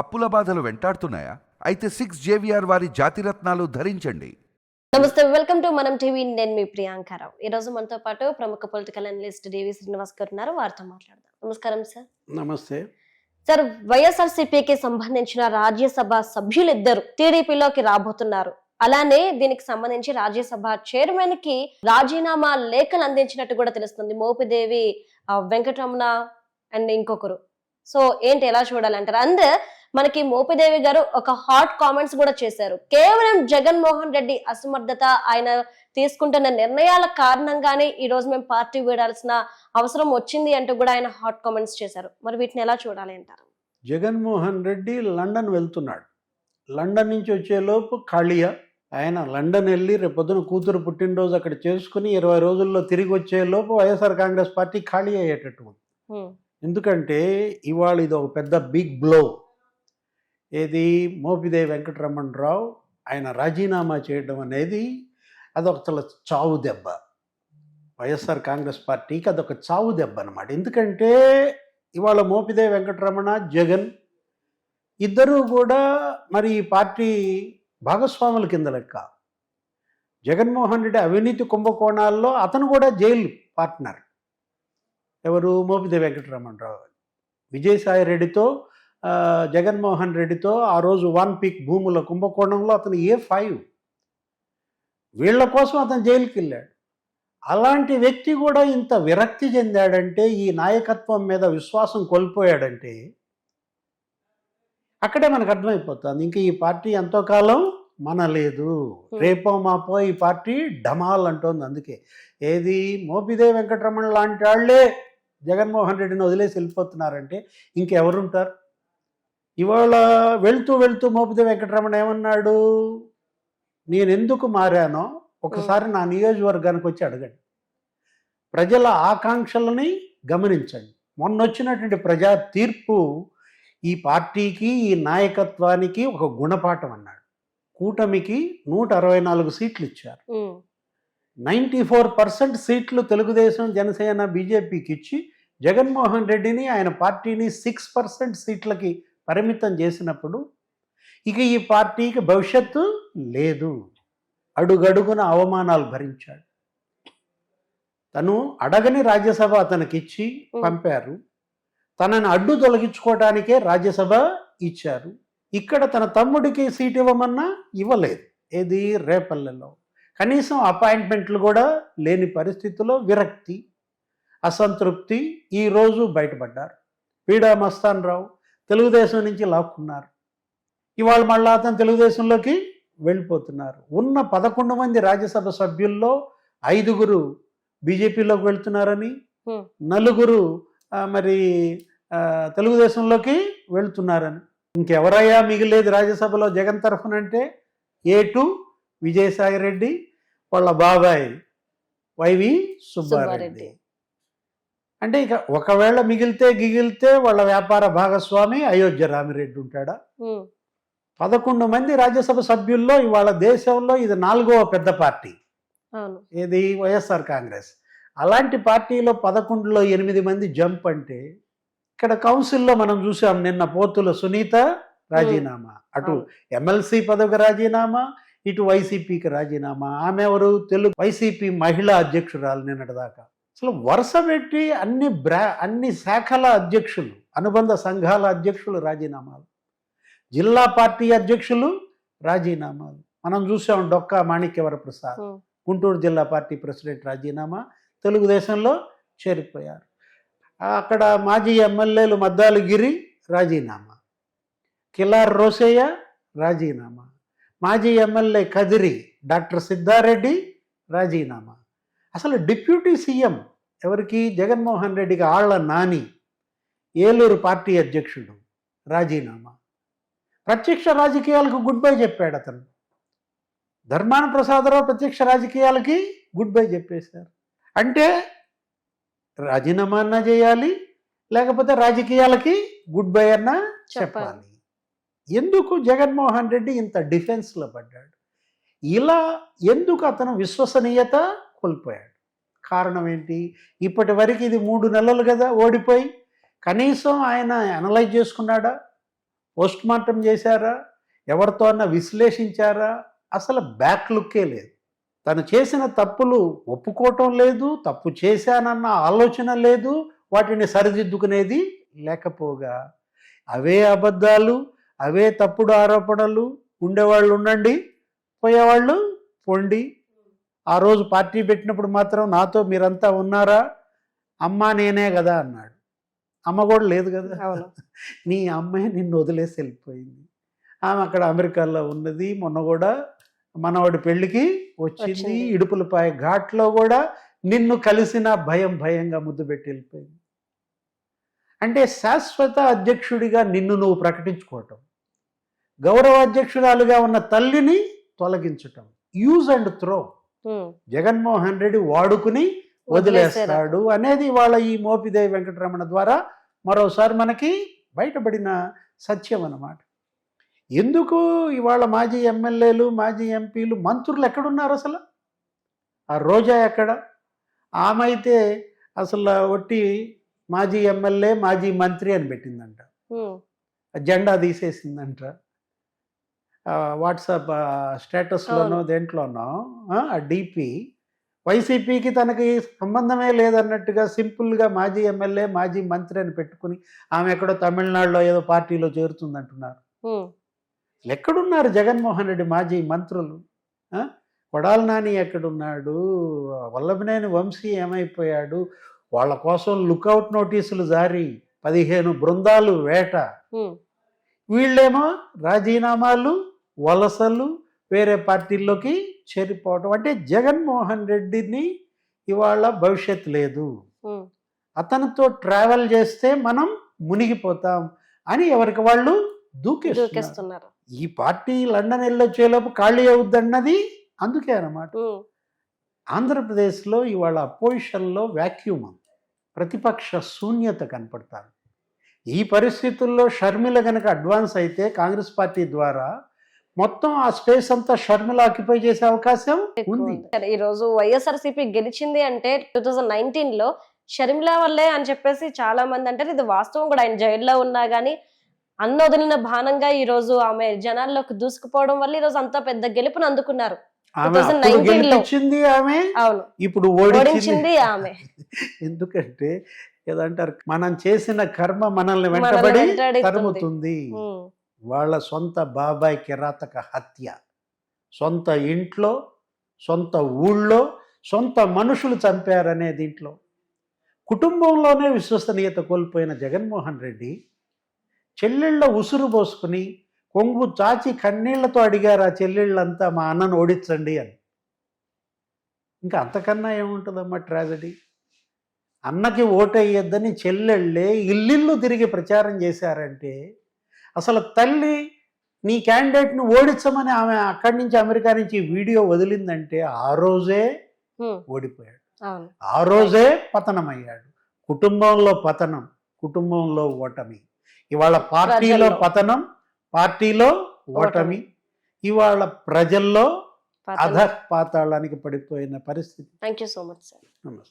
అప్పుల బాధలు వెంటాడుతున్నాయా? అయితే సిక్స్ జేవిఆర్ వారి జాతిరత్నాలు ధరించండి. నమస్తే వెల్కమ్ టు మనం టీవీ. నేను మీ ప్రియాంకారావు ఈ రోజు మనతో పాటు ప్రముఖ పొలిటికల్ అనలిస్ట్ డివి శ్రీనివాస్ గారు ఉన్నారు. వారితో మాట్లాడదాం. నమస్కారం సార్. నమస్తే. సార్ వైఎస్ఆర్సీపీకి సంబంధించిన రాజ్యసభ సభ్యులిద్దరు టీడీపీలోకి రాబోతున్నారు. అలానే దీనికి సంబంధించి రాజ్యసభ చైర్మన్కి రాజీనామా లేఖలు అందించినట్టు కూడా తెలుస్తుంది. మోపిదేవి వెంకటరమణ అండ్ ఇంకొకరు. సో ఏంటి ఎలా చూడాలంటారు? అండ్ మనకి మోపిదేవి గారు ఒక హాట్ కామెంట్స్ కూడా చేశారు. కేవలం జగన్మోహన్ రెడ్డి అసమర్థత ఆయన తీసుకుంటున్న నిర్ణయాల కారణంగానే ఈ రోజు మేము పార్టీ వీడాల్సిన అవసరం వచ్చింది అంటూ కూడా ఆయన హాట్ కామెంట్స్ చేశారు. మరి వీటిని ఎలా చూడాలి అంటారు? జగన్మోహన్ రెడ్డి లండన్ వెళ్తున్నాడు. లండన్ నుంచి వచ్చేలోపు ఖాళీయా? ఆయన లండన్ వెళ్ళి రేపొద్దున కూతురు పుట్టినరోజు అక్కడ చేసుకుని ఇరవై రోజుల్లో తిరిగి వచ్చేలోపు వైఎస్ఆర్ కాంగ్రెస్ పార్టీ ఖాళీ అయ్యేటట్టు. ఎందుకంటే ఇవాళ ఇది ఒక పెద్ద బిగ్ బ్లో. ఏది? మోపిదేవి వెంకటరమణరావు ఆయన రాజీనామా చేయడం అనేది అదొక చావు దెబ్బ. వైఎస్ఆర్ కాంగ్రెస్ పార్టీకి అదొక చావు దెబ్బ అనమాట ఎందుకంటే ఇవాళ మోపిదే వెంకటరమణ జగన్ ఇద్దరూ కూడా మరి ఈ పార్టీ భాగస్వాముల కింద లెక్క. జగన్మోహన్ రెడ్డి అవినీతి కుంభకోణాల్లో అతను కూడా జైలు పార్ట్నర్. ఎవరు? మోపిదే వెంకటరమణరావు. విజయసాయి రెడ్డితో జగన్మోహన్ రెడ్డితో ఆ రోజు వన్ పీక్ భూముల కుంభకోణంలో అతను ఏ ఫైవ్? వీళ్ళ కోసం అతను జైలుకి వెళ్ళాడు అలాంటి వ్యక్తి కూడా ఇంత విరక్తి చెందాడంటే ఈ నాయకత్వం మీద విశ్వాసం కోల్పోయాడంటే అక్కడే మనకు అర్థమైపోతుంది. ఇంకా ఈ పార్టీ ఎంతో కాలం మనలేదు. రేపో మాపో ఈ పార్టీ డమాల్ అంటోంది అందుకే. ఏది? మోపిదేవి వెంకటరమణ లాంటి వాళ్ళే జగన్మోహన్ రెడ్డిని వదిలేసి వెళ్ళిపోతున్నారంటే ఇంకెవరుంటారు? ఇవాళ వెళ్తూ వెళ్తూ మోపిదేవి వెంకటరమణ ఏమన్నాడు? నేను ఎందుకు మారానో ఒకసారి నా నియోజకవర్గానికి వచ్చి అడగండి. ప్రజల ఆకాంక్షలని గమనించండి. మొన్న వచ్చినటువంటి ప్రజా తీర్పు ఈ పార్టీకి ఈ నాయకత్వానికి ఒక గుణపాఠం అన్నాడు. కూటమికి నూట అరవై నాలుగు సీట్లు ఇచ్చారు. నైంటీ ఫోర్ పర్సెంట్ సీట్లు తెలుగుదేశం జనసేన బీజేపీకి ఇచ్చి జగన్మోహన్ రెడ్డిని ఆయన పార్టీని సిక్స్ పర్సెంట్ సీట్లకి పరిమితం చేసినప్పుడు ఇక ఈ పార్టీకి భవిష్యత్తు లేదు. అడుగడుగున అవమానాలు భరించాడు. తను అడగని రాజ్యసభ అతనికి ఇచ్చి పంపారు. తనని అడ్డు తొలగించుకోవడానికే రాజ్యసభ ఇచ్చారు. ఇక్కడ తన తమ్ముడికి సీట్ ఇవ్వమన్నా ఇవ్వలేదు. ఏది? రేపల్లెలో. కనీసం అపాయింట్మెంట్లు కూడా లేని పరిస్థితిలో విరక్తి అసంతృప్తి ఈరోజు బయటపడ్డారు. పీడా మస్తాన్ రావు తెలుగుదేశం నుంచి లాక్కున్నారు. ఇవాళ మళ్ళా అతను తెలుగుదేశంలోకి వెళ్ళిపోతున్నారు. ఉన్న పదకొండు మంది రాజ్యసభ సభ్యుల్లో ఐదుగురు బీజేపీలోకి వెళ్తున్నారని. నలుగురు మరి తెలుగుదేశంలోకి వెళ్తున్నారని. ఇంకెవరయ్యా మిగిలేదు రాజ్యసభలో జగన్ తరఫునంటే? ఏ టూ విజయసాయి రెడ్డి వాళ్ళ బాబాయ్ వైవి సుబ్బారెడ్డి. అంటే ఇక ఒకవేళ మిగిలితే గిగిలితే వాళ్ళ వ్యాపార భాగస్వామి అయోధ్య రామిరెడ్డి ఉంటాడా. పదకొండు మంది రాజ్యసభ సభ్యుల్లో ఇవాళ దేశంలో ఇది నాలుగవ పెద్ద పార్టీ. ఏది? వైఎస్ఆర్ కాంగ్రెస్. అలాంటి పార్టీలో పదకొండులో ఎనిమిది మంది జంప్ అంటే ఇక్కడ కౌన్సిల్లో మనం చూసాం నిన్న పోతుల సునీత రాజీనామా. అటు. ఎమ్మెల్సీ పదవికి రాజీనామా ఇటు వైసీపీకి రాజీనామా. ఆమె ఎవరు? తెలుగు వైసీపీ మహిళా అధ్యక్షురాలు నిన్నటి దాకా అసలు వరుస పెట్టి అన్ని బ్రా అన్ని శాఖల అధ్యక్షులు అనుబంధ సంఘాల అధ్యక్షులు రాజీనామాలు. జిల్లా పార్టీ అధ్యక్షులు రాజీనామాలు. మనం చూసాం డొక్కా మాణిక్యవర ప్రసాద్. గుంటూరు జిల్లా పార్టీ ప్రెసిడెంట్ రాజీనామా. తెలుగుదేశంలో చేరిపోయారు. అక్కడ మాజీ ఎమ్మెల్యేలు మద్దాలు గిరి రాజీనామా. కిలార్ రోసయ్య రాజీనామా. మాజీ ఎమ్మెల్యే కదిరి డాక్టర్ సిద్ధారెడ్డి రాజీనామా. అసలు డిప్యూటీ సీఎం ఎవరికి? జగన్మోహన్ రెడ్డికి ఆళ్ళ నాని ఏలూరు పార్టీ అధ్యక్షుడు రాజీనామా. ప్రత్యక్ష రాజకీయాలకు గుడ్ బై చెప్పాడు అతను. ధర్మాన ప్రసాదరావు ప్రత్యక్ష రాజకీయాలకి గుడ్ బై చెప్పేశారు. అంటే రాజీనామా అన్నా చేయాలి లేకపోతే రాజకీయాలకి గుడ్ బై అన్నా చెప్పాలి. ఎందుకు జగన్మోహన్ రెడ్డి ఇంత డిఫెన్స్లో పడ్డాడు? ఇలా ఎందుకు అతను విశ్వసనీయత కోల్పోయాడు? కారణం ఏంటి? ఇప్పటి వరకు ఇది మూడు నెలలు కదా ఓడిపోయి. కనీసం ఆయన అనలైజ్ చేసుకున్నాడా? పోస్ట్ మార్టం చేశారా? ఎవరితో అన్నా విశ్లేషించారా? అసలు బ్యాక్ లుక్కే లేదు. తను చేసిన తప్పులు ఒప్పుకోవటం లేదు తప్పు చేశానన్న ఆలోచన లేదు వాటిని సరిదిద్దుకునేది లేకపోగా. అవే అబద్ధాలు అవే తప్పుడు ఆరోపణలు ఉండేవాళ్ళు ఉండండి పోయేవాళ్ళు పొండి. ఆ రోజు పార్టీ పెట్టినప్పుడు మాత్రం నాతో మీరంతా ఉన్నారా? అమ్మ నేనే కదా అన్నాడు. అమ్మ కూడా లేదు కదా. నీ అమ్మాయి నిన్ను వదిలేసి వెళ్ళిపోయింది. ఆమె అక్కడ అమెరికాలో ఉన్నది. మొన్న కూడా మనవాడి పెళ్ళికి వచ్చింది. ఇడుపులపాయ ఘాట్లో కూడా నిన్ను కలిసిన భయం భయంగా ముద్దు పెట్టి వెళ్ళిపోయింది. అంటే శాశ్వత అధ్యక్షుడిగా నిన్ను నువ్వు ప్రకటించుకోవటం గౌరవ అధ్యక్షురాలుగా ఉన్న తల్లిని తొలగించటం use and throw. Jaganmohan Reddy వాడుకుని వదిలేస్తాడు అనేది వాళ్ళ ఈ మోపిదేవి వెంకటరమణ ద్వారా మరోసారి మనకి బయటపడిన సత్యం అన్నమాట. ఎందుకు ఇవాళ మాజీ ఎమ్మెల్యేలు మాజీ ఎంపీలు మంత్రులు ఎక్కడున్నారు అసలు? ఆ రోజా ఎక్కడ? ఆమె అయితే అసలు ఒట్టి మాజీ ఎమ్మెల్యే మాజీ మంత్రి అని పెట్టిందంట. జెండా తీసేసిందంట. వాట్సాప్ స్టేటస్లోనో. దేంట్లోనో ఆ, డిపి వైసీపీకి తనకి సంబంధమే లేదన్నట్టుగా సింపుల్గా మాజీ ఎమ్మెల్యే మాజీ మంత్రి అని పెట్టుకుని ఆమె ఎక్కడో తమిళనాడులో ఏదో పార్టీలో చేరుతుందంటున్నారు. ఎక్కడున్నారు జగన్మోహన్ రెడ్డి మాజీ మంత్రులు? కొడాలి నాని ఎక్కడున్నాడు వల్లభనేని వంశీ ఏమైపోయాడు వాళ్ళ కోసం లుకౌట్ నోటీసులు జారీ పదిహేను బృందాలు వేట. వీళ్ళేమో రాజీనామాలు వలసలు వేరే పార్టీల్లోకి చేరిపోవటం అంటే జగన్మోహన్ రెడ్డిని ఇవాళ భవిష్యత్ లేదు. అతనితో ట్రావెల్ చేస్తే మనం మునిగిపోతాం అని ఎవరికి వాళ్ళు దూకేస్తున్నారు ఈ పార్టీ లండన్ వెళ్ళొచ్చేలోపు ఖాళీ అవుద్దన్నది అందుకే అన్నమాట ఉమ్. ఆంధ్రప్రదేశ్లో ఇవాళ అపోజిషన్లో వ్యాక్యూమ్. ప్రతిపక్ష శూన్యత కనపడతారు ఈ పరిస్థితుల్లో షర్మిల కనుక అడ్వాన్స్ అయితే కాంగ్రెస్ పార్టీ ద్వారా మొత్తం ఆ స్పేస్ అంతా షర్మిల ఆక్యుపై చేసే అవకాశం ఉంది. ఈ రోజు వైఎస్ఆర్సీపీ గెలిచింది అంటే టూ థౌజండ్ నైన్టీన్లో షర్మిల వల్లే అని చెప్పేసి చాలా మంది అంటారు ఇది వాస్తవం కూడా ఆయన జైల్లో ఉన్నా గానీ అన్న వదిలిన బాణంగా ఈ రోజు ఆమె జనాల్లోకి దూసుకుపోవడం వల్ల ఈ రోజు అంత పెద్ద గెలుపుని అందుకున్నారు ఆమె అప్పుడు 2019 లో. గెలిపించింది ఆమె అవును ఇప్పుడు ఓడించింది ఆమె ఎందుకంటే ఏదంటారు మనం చేసిన కర్మ మనల్ని వెంటబడి. తరుముతుంది. వాళ్ళ సొంత బాబాయ్ కిరాతక హత్య. సొంత ఇంట్లో సొంత ఊళ్ళో సొంత మనుషులు చంపారనే దీంట్లో. కుటుంబంలోనే విశ్వసనీయత కోల్పోయిన జగన్మోహన్ రెడ్డి చెల్లెళ్ళ ఉసురు పోసుకుని కొంగు చాచి కన్నీళ్ళతో అడిగారు ఆ చెల్లెళ్ళంతా మా అన్నను ఓడించండి అని. ఇంకా అంతకన్నా ఏముంటుందమ్మా ట్రాజడీ? అన్నకి ఓటేయొద్దని చెల్లెళ్ళే ఇల్లిల్లు తిరిగి ప్రచారం చేశారంటే అసలు తల్లి నీ క్యాండిడేట్ని ఓడించమని ఆమె అక్కడి నుంచి అమెరికా నుంచి వీడియో వదిలిందంటే ఆ రోజే. ఓడిపోయాడు. ఆ రోజే పతనమయ్యాడు. కుటుంబంలో పతనం కుటుంబంలో ఓటమి. ఇవాళ పార్టీలో. పతనం పార్టీలో ఓటమి. ఇవాళ ప్రజల్లో అధ పాతాళానికి పడిపోయిన పరిస్థితి. Thank you so much sir నమస్తే.